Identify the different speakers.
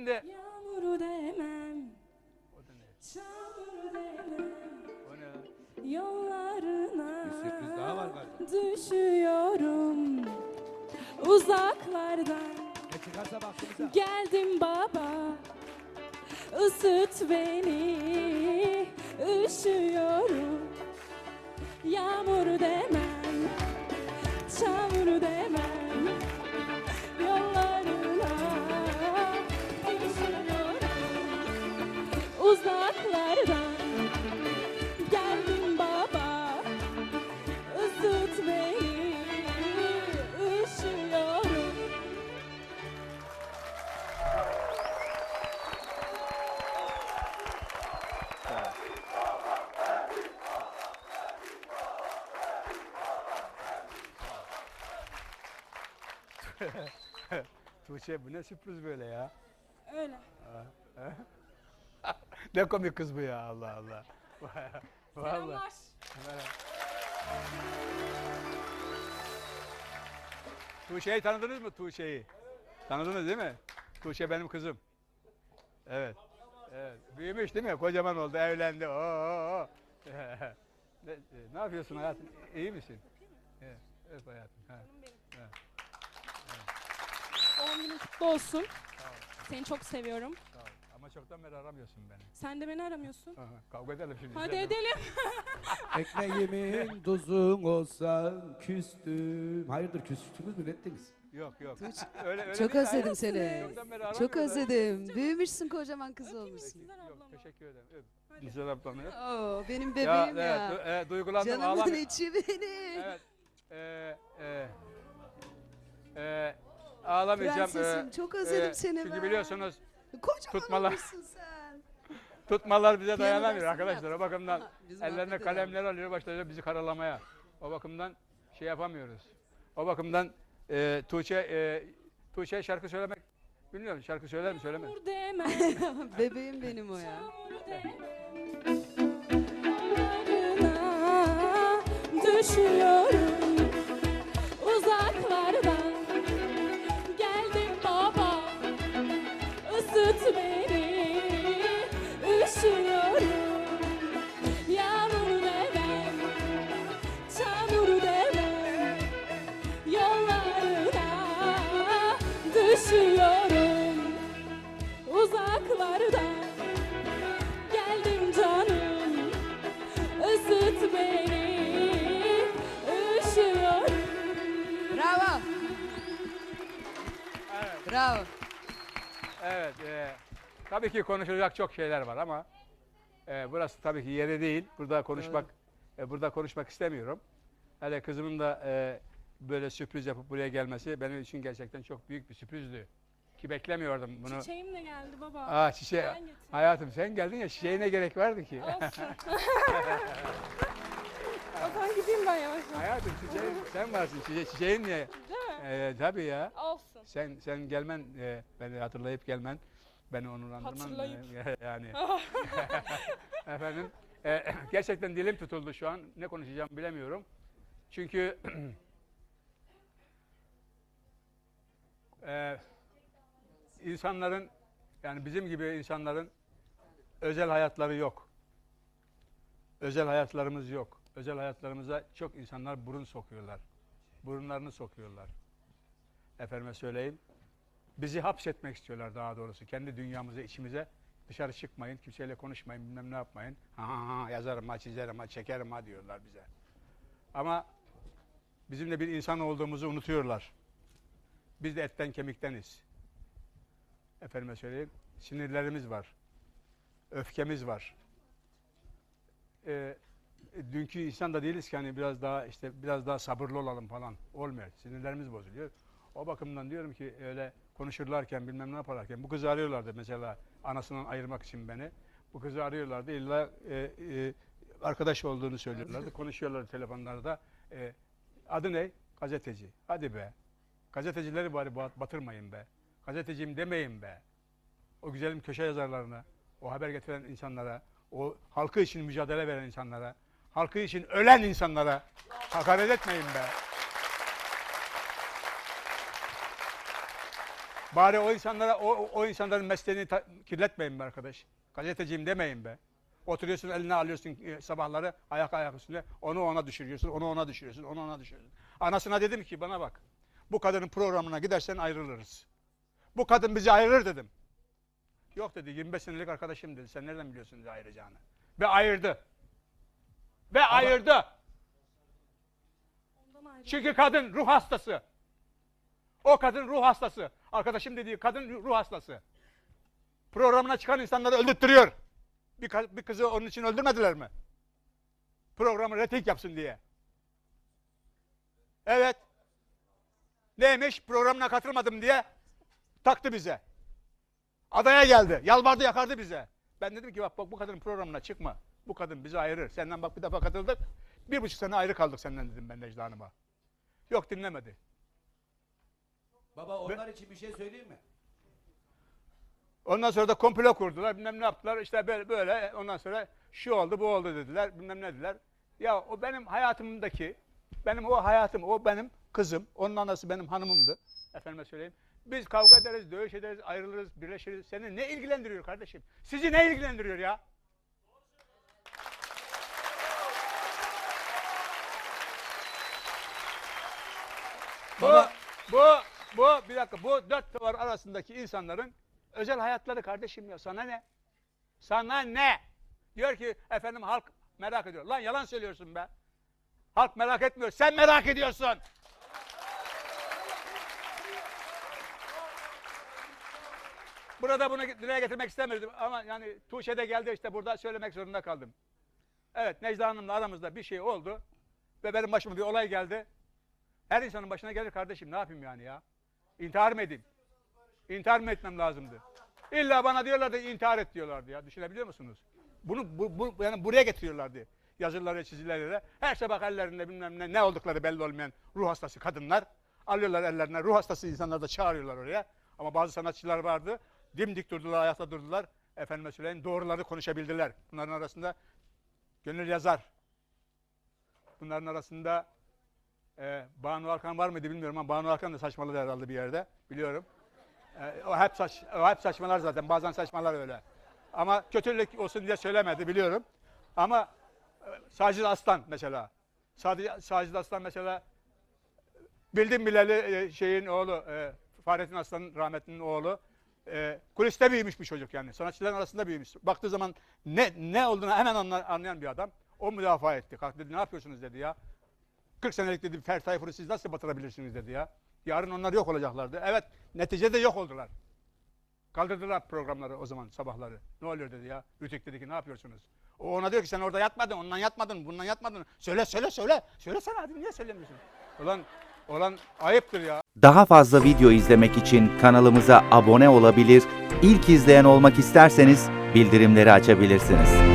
Speaker 1: Şimdi
Speaker 2: Yağmuru demem,
Speaker 1: o da ne?
Speaker 2: çamuru demem,
Speaker 1: O ne?
Speaker 2: yollarına
Speaker 3: Bir sürpriz daha var galiba.
Speaker 2: düşüyorum uzaklardan.
Speaker 3: Ne çıkarsa baktığımıza.
Speaker 2: Geldim baba, ısıt beni, üşüyorum. Yağmur demem, çamur demem, Uzaklardan geldim baba, ısıt beni, üşüyorum.
Speaker 1: Tuğçe bu ne sürpriz böyle ya?
Speaker 2: Öyle.
Speaker 1: Ne komik kız bu ya Allah Allah. Vallahi.
Speaker 2: Selamlar.
Speaker 1: Tuğçe'yi tanıdınız mı Tuğçe'yi? Tanıdınız değil mi? Tuğçe benim kızım. Evet. Evet. Büyümüş değil mi? Kocaman oldu, evlendi. Oo. ne, e, ne yapıyorsun hayatım? İyi misin? Evet. Öp hayatım. Ha.
Speaker 2: Doğum günün kutlu olsun. Seni çok seviyorum.
Speaker 1: Ama çoktan beri aramıyorsun beni.
Speaker 2: Sen de beni aramıyorsun.
Speaker 1: Aha, kavga edelim şimdi.
Speaker 2: Hadi
Speaker 1: de-
Speaker 2: edelim.
Speaker 3: Ekmeğimin tuzun olsa küstüm. Hayırdır küstünüz mü ne ettiniz?
Speaker 1: Yok yok. Öyle, öyle
Speaker 4: Çok özledim seni.
Speaker 1: Çoktan beri
Speaker 4: Çok
Speaker 1: aramıyoruz.
Speaker 4: özledim. Büyümüşsün kocaman kız olmuşsun.
Speaker 2: Güzel
Speaker 1: Yok teşekkür ederim. Öp. Güzel ablanı öp.
Speaker 4: Oo, benim
Speaker 1: Ya,
Speaker 4: bebeğim
Speaker 1: evet,
Speaker 4: ya.
Speaker 1: du- evet, duygulandım.
Speaker 4: Canımın
Speaker 1: ağlamıyorum.
Speaker 4: içi benim.
Speaker 1: Evet. Ee, e, e, ağlamayacağım.
Speaker 4: Prensesim
Speaker 1: Ee,
Speaker 4: çok özledim
Speaker 1: e,
Speaker 4: seni
Speaker 1: Çünkü
Speaker 4: ben.
Speaker 1: biliyorsunuz
Speaker 4: Kocaman
Speaker 1: tutmalar-
Speaker 4: olmuşsun sen.
Speaker 1: tutmalar bize dayanamıyor arkadaşlar. O bakımdan
Speaker 4: Aha, biz
Speaker 1: ellerine kalemler alıyor başlıyor bizi karalamaya. O bakımdan şey yapamıyoruz. O bakımdan e, Tuğçe e, Tuğçe şarkı söylemek bilmiyorum şarkı söyler mi söylemez. mi?
Speaker 2: Yağmur.
Speaker 4: Bebeğim benim o ya.
Speaker 2: Düşüyorum
Speaker 4: Bravo.
Speaker 1: Evet. e, tabii ki konuşulacak çok şeyler var ama e, burası tabii ki yeri değil. Burada konuşmak e, burada konuşmak istemiyorum. Hele kızımın da e, böyle sürpriz yapıp buraya gelmesi benim için gerçekten çok büyük bir sürprizdi. Ki beklemiyordum bunu.
Speaker 2: Çiçeğim de geldi baba.
Speaker 1: Aa çiçeği.
Speaker 2: Ben getirdim.
Speaker 1: Hayatım sen geldin ya çiçeğe ne gerek vardı ki?
Speaker 2: Olsun. o zaman gideyim ben yavaş yavaş.
Speaker 1: Hayatım çiçeğin sen varsın. Çiçeğin, çiçeğin niye?
Speaker 2: Değil mi?
Speaker 1: E, tabii ya.
Speaker 2: Olsun.
Speaker 1: Sen sen gelmen, e, beni hatırlayıp gelmen, beni onurlandırman.
Speaker 2: Hatırlayıp.
Speaker 1: e, yani. Efendim, e, gerçekten dilim tutuldu şu an. Ne konuşacağımı bilemiyorum. Çünkü e, insanların, yani bizim gibi insanların özel hayatları yok. Özel hayatlarımız yok. Özel hayatlarımıza çok insanlar burun sokuyorlar. Burunlarını sokuyorlar efendime söyleyeyim. Bizi hapsetmek istiyorlar daha doğrusu. Kendi dünyamıza, içimize. Dışarı çıkmayın, kimseyle konuşmayın, bilmem ne yapmayın. Ha ha ha yazarım ha, çizerim ha, çekerim ha diyorlar bize. Ama bizim de bir insan olduğumuzu unutuyorlar. Biz de etten kemikteniz. Efendime söyleyeyim, sinirlerimiz var. Öfkemiz var. Ee, dünkü insan da değiliz ki hani biraz daha işte biraz daha sabırlı olalım falan. Olmuyor. Sinirlerimiz bozuluyor. O bakımdan diyorum ki öyle konuşurlarken bilmem ne yaparlarken bu kızı arıyorlardı mesela anasından ayırmak için beni. Bu kızı arıyorlardı illa e, e, arkadaş olduğunu söylüyorlardı. Konuşuyorlardı telefonlarda. E, adı ne? Gazeteci. Hadi be. Gazetecileri bari bat- batırmayın be. Gazeteciyim demeyin be. O güzelim köşe yazarlarına, o haber getiren insanlara, o halkı için mücadele veren insanlara, halkı için ölen insanlara hakaret etmeyin be. Bari o insanlara o, o- insanların mesleğini kirletmeyin be arkadaş. Gazeteciyim demeyin be. Oturuyorsun eline alıyorsun e, sabahları ayak ayak üstüne onu ona düşürüyorsun, onu ona düşürüyorsun, onu ona düşürüyorsun. Anasına dedim ki bana bak. Bu kadının programına gidersen ayrılırız. Bu kadın bizi ayırır dedim. Yok dedi 25 senelik arkadaşım dedi. Sen nereden biliyorsun bizi ayıracağını? Ve ayırdı. Ve ayırdı.
Speaker 2: Ondan ayrı.
Speaker 1: Çünkü kadın ruh hastası. O kadın ruh hastası. Arkadaşım dediği kadın ruh hastası. Programına çıkan insanları öldürttürüyor. Bir, bir kızı onun için öldürmediler mi? Programı retik yapsın diye. Evet. Neymiş? Programına katılmadım diye taktı bize. Adaya geldi. Yalvardı yakardı bize. Ben dedim ki bak, bak bu kadının programına çıkma. Bu kadın bizi ayırır. Senden bak bir defa katıldık. Bir buçuk sene ayrı kaldık senden dedim ben Necla Hanım'a. Yok dinlemedi.
Speaker 3: Baba onlar için bir şey söyleyeyim mi?
Speaker 1: Ondan sonra da komplo kurdular. Bilmem ne yaptılar. İşte böyle böyle. Ondan sonra şu oldu bu oldu dediler. Bilmem ne dediler. Ya o benim hayatımdaki benim o hayatım o benim kızım. Onun anası benim hanımımdı. Efendime söyleyeyim. Biz kavga ederiz, dövüş ederiz, ayrılırız, birleşiriz. Seni ne ilgilendiriyor kardeşim? Sizi ne ilgilendiriyor ya?
Speaker 3: Baba-
Speaker 1: bu, bu, bir dakika, bu dört duvar arasındaki insanların özel hayatları kardeşim ya. Sana ne? Sana ne? Diyor ki efendim halk merak ediyor. Lan yalan söylüyorsun be. Halk merak etmiyor. Sen merak ediyorsun. Burada bunu dile getirmek istemedim ama yani Tuğçe'de geldi işte burada söylemek zorunda kaldım. Evet Necla Hanım'la aramızda bir şey oldu ve benim başıma bir olay geldi. Her insanın başına gelir kardeşim ne yapayım yani ya? İntihar mı edeyim? İntihar mı etmem lazımdı? İlla bana diyorlardı intihar et diyorlardı ya. Düşünebiliyor musunuz? Bunu bu, bu, yani buraya getiriyorlardı. Yazıları, çizileri. Her sabah ellerinde bilmem ne, ne oldukları belli olmayan ruh hastası kadınlar. Alıyorlar ellerine ruh hastası insanları da çağırıyorlar oraya. Ama bazı sanatçılar vardı. Dimdik durdular, ayakta durdular. Efendime söyleyeyim doğruları konuşabildiler. Bunların arasında Gönül Yazar. Bunların arasında ee, Banu Alkan var mıydı bilmiyorum ama Banu Alkan da saçmaladı herhalde bir yerde. Biliyorum. Ee, o hep saç, o hep saçmalar zaten. Bazen saçmalar öyle. Ama kötülük olsun diye söylemedi biliyorum. Ama e, Sacit Aslan mesela. Sacit, Sacit Aslan mesela bildim bileli e, şeyin oğlu e, Fahrettin Aslan'ın rahmetlinin oğlu. E, kuliste büyümüş bir çocuk yani. Sanatçıların arasında büyümüş. Baktığı zaman ne ne olduğunu hemen anla- anlayan bir adam. O müdafaa etti. Kalk dedi ne yapıyorsunuz dedi ya. 40 senelik dedi Fer Tayfur'u siz nasıl batırabilirsiniz dedi ya. Yarın onlar yok olacaklardı. Evet neticede yok oldular. Kaldırdılar programları o zaman sabahları. Ne oluyor dedi ya. Rütük dedi ki ne yapıyorsunuz? O ona diyor ki sen orada yatmadın, ondan yatmadın, bundan yatmadın. Söyle söyle söyle. Söylesene hadi niye söylemiyorsun? Ulan, olan ayıptır ya.
Speaker 5: Daha fazla video izlemek için kanalımıza abone olabilir, ilk izleyen olmak isterseniz bildirimleri açabilirsiniz.